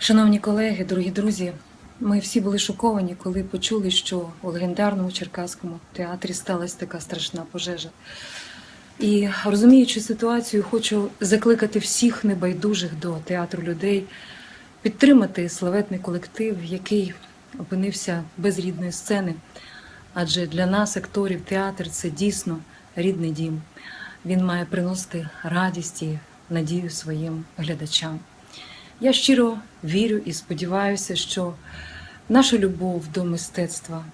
Шановні колеги, дорогі друзі, ми всі були шоковані, коли почули, що у легендарному Черкаському театрі сталася така страшна пожежа. І розуміючи ситуацію, хочу закликати всіх небайдужих до театру людей підтримати славетний колектив, який опинився без рідної сцени. Адже для нас, акторів, театр це дійсно рідний дім. Він має приносити радість і надію своїм глядачам. Я щиро вірю і сподіваюся, що наша любов до мистецтва,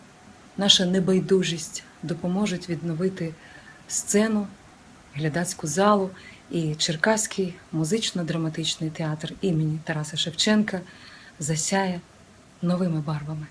наша небайдужість допоможуть відновити сцену, глядацьку залу і Черкаський музично-драматичний театр імені Тараса Шевченка засяє новими барвами.